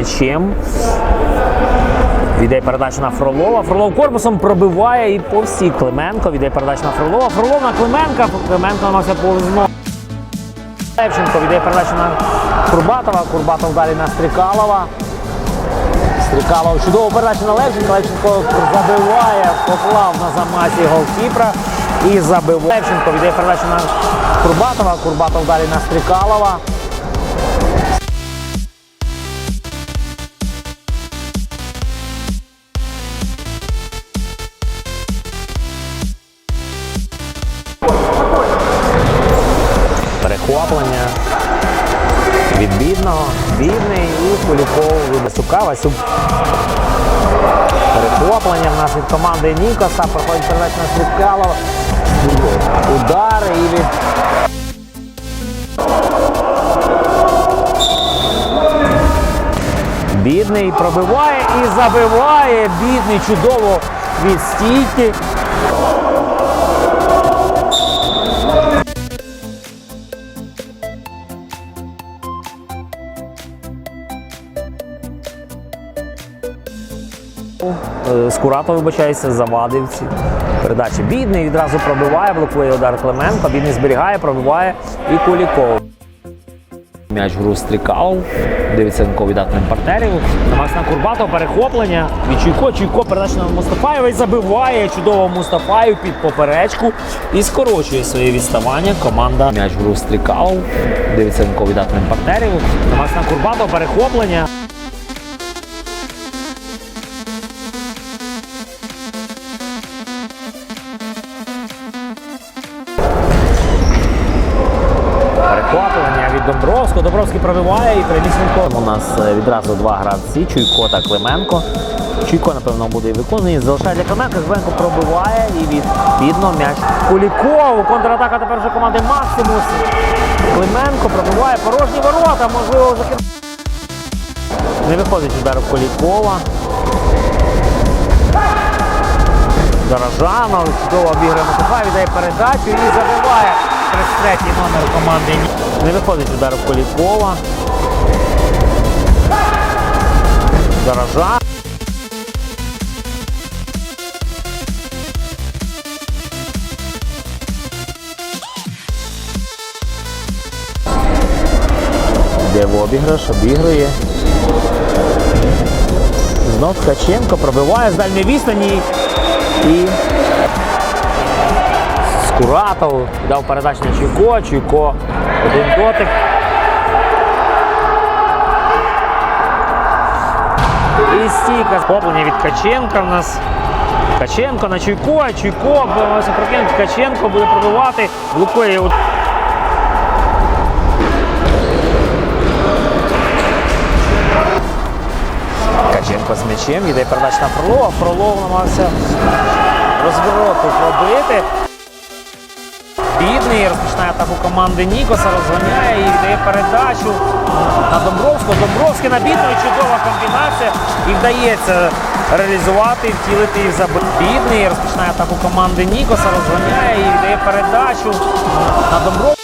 м'ячем. Віддає передачу на Фролова. Фролов корпусом пробиває і по всій Клименко. Віддає передачу на Фролова. Фролов на Клименка. Клименко намагався повзно. Левченко віддає передачу на Курбатова. Курбатов далі на Стрікалова. Стрікалов чудову передачу на Левченка. Левченко забиває, поклав на замасі голкіпра і забиває. Левченко віддає передачу на Курбатова. Курбатов далі на Стрікалова. Бідний і Куліков від Васюк. Перехоплення в нас від команди Нікоса. Проходить передача на Стрікалова. Удари і від. Бідний пробиває і забиває. Бідний чудово від стійки. Е, Скуратов, вибачається, завадив ці передачі. Бідний відразу пробиває, блокує удар Клименко. Бідний зберігає, пробиває і Куліков. М'яч гру стрікав. Дивиться віддатним партнерів. На Курбатов, перехоплення. Від Чуйко, Чуйко передача на Мустафаєва і забиває чудово Мустафаєв під поперечку і скорочує своє відставання. Команда м'яч гру стрікав. Дивиться віддатним партнерів. На Курбатов. Перехоплення Домбровського. Добровський пробиває і прямісінько. У нас е, відразу два гравці Чуйко та Клименко. Чуйко, напевно, буде і виконаний. Залишає для Клименка. Клименко пробиває і відповідно м'яч. Куліков. Контратака тепер вже команди Максимус. Клименко пробиває порожні ворота. Можливо, закид... Не виходить удар Кулікова. Заражанов. Чудово обіграє Мустафа, віддає передачу і забиває. 33 номер команди. Не виходить удар в Колікова. Заражан. Де в обіграш, обігрує. Знов Ткаченко пробиває з дальньої відстані і Скуратов дав передачу на Чуйко, Чуйко один дотик. І стійка. Схоплення від Каченка в нас. Каченко на Чуйко, Чуйко, прокинути Каченко буде пробивати, блокує Ткаченко з м'ячем, йде передача на Фролова. Фролов намагався розвороту пробити. Бідний розпочинає атаку команди Нікоса, розганяє і віддає передачу на Домбровського. Домбровський на бідного чудова комбінація. І вдається реалізувати, втілити і забити. Бідний розпочинає атаку команди Нікоса, розганяє і віддає передачу на Домбровського.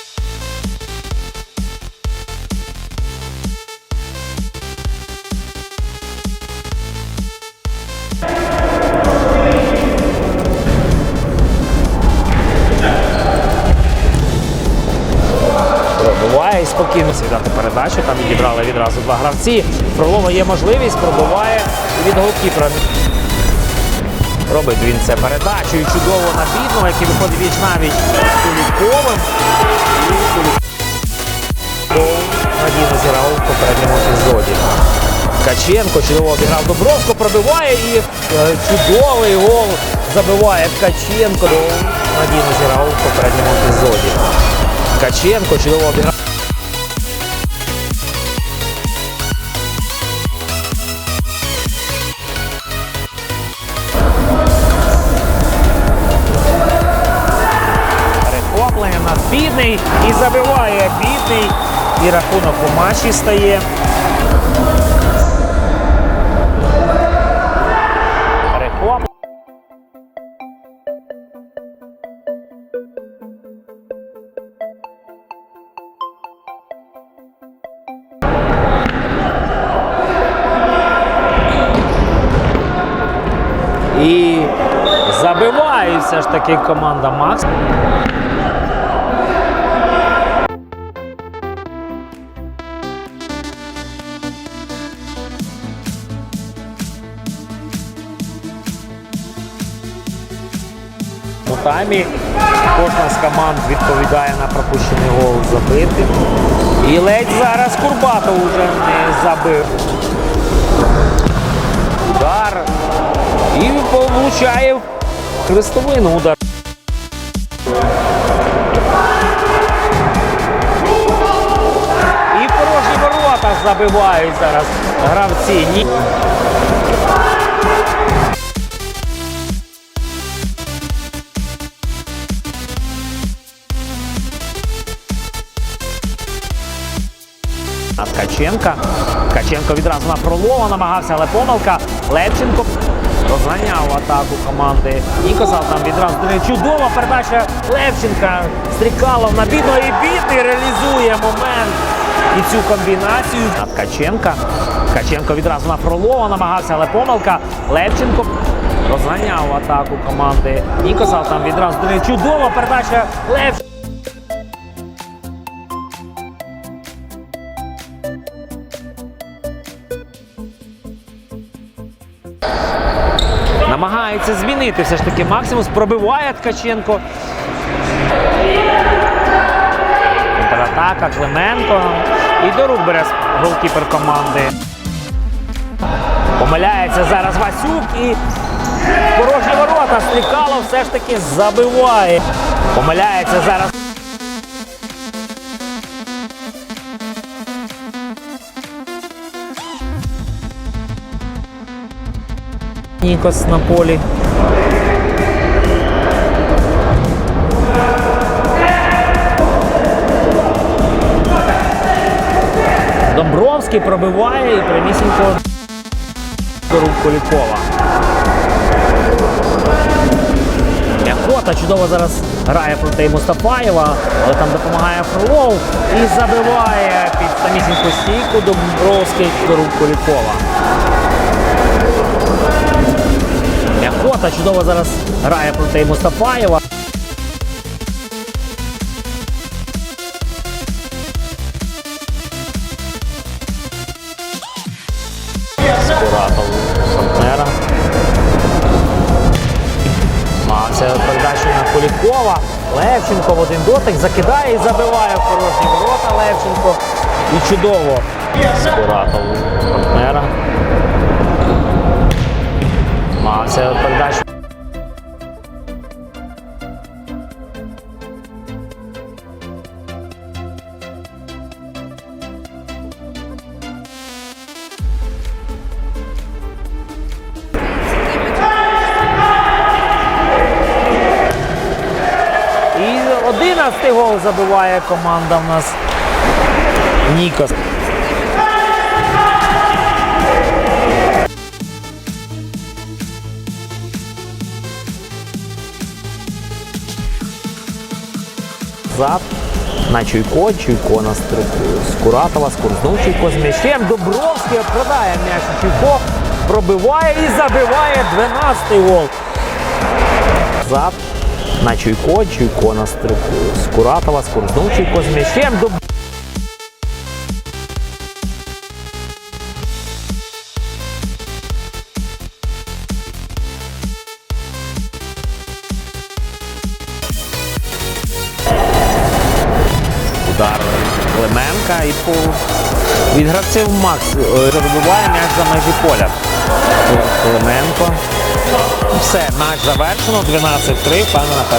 І спокійно віддати передачу. Там відібрали відразу два гравці. Фролова є можливість, пробиває від голкіпера. Робить він це передачу і чудово на бідного, який виходить віч навіть з Куліковим. Надійно зіграв в попередньому епізоді. Ткаченко чудово обіграв Добровсько, пробиває і е, чудовий гол забиває Ткаченко. Надійно зіграв в попередньому епізоді. Ткаченко чудово обіграв. бідний і забиває бідний. І рахунок у матчі стає. Реклама. І забивається ж таки команда Макс. Таймі кожна з команд відповідає на пропущений гол забитий. І ледь зараз Курбатов уже не забив. Удар. І получає хрестовину удар. І порожні ворота забивають зараз гравці. Ткаченка. Ткаченко відразу на Фролова намагався, але помилка. Левченко розганяв атаку команди. Нікосал там відразу чудова передача Левченка. Стрікалов на бідного і бідний реалізує момент і цю комбінацію. Ткаченка. Ткаченко відразу на Фролова намагався, але помилка. Левченко розганяв атаку команди. Нікосал там відразу чудова передача Левченка. Намагається змінити все ж таки Максимус. Пробиває Ткаченко. Контратака Клименко. І до рук бере голкіпер команди. Помиляється зараз Васюк і порожні ворота. Слікало все ж таки забиває. Помиляється зараз. Нікос на полі. Домбровський пробиває і прямісінько до рук Полякова. М'якота чудово зараз грає проти Мустафаєва, але там допомагає Фролов і забиває під самісіньку стійку Домбровський до рук Полякова. М'якота чудово зараз грає проти Мустафаєва. Передачу на Полякова. Левченко в один дотик закидає і забиває в порожні ворота Левченко. І чудово. Скуратов партнера. Намагався передачу. І 11 гол забиває команда в нас Нікос. Зад на Чуйко, Чуйко на стрику Скуратова, Скурзнув Чуйко з м'ячем. Дубровський продає м'яч Чуйко, пробиває і забиває 12-й гол. Зад на Чуйко, Чуйко на стрику Скуратова, Скурзнув Чуйко з м'ячем. Клименка і по від гравців Макс розбиває вибиває м'яч за межі поля. Клименко. Все, матч завершено. 12-3. Пане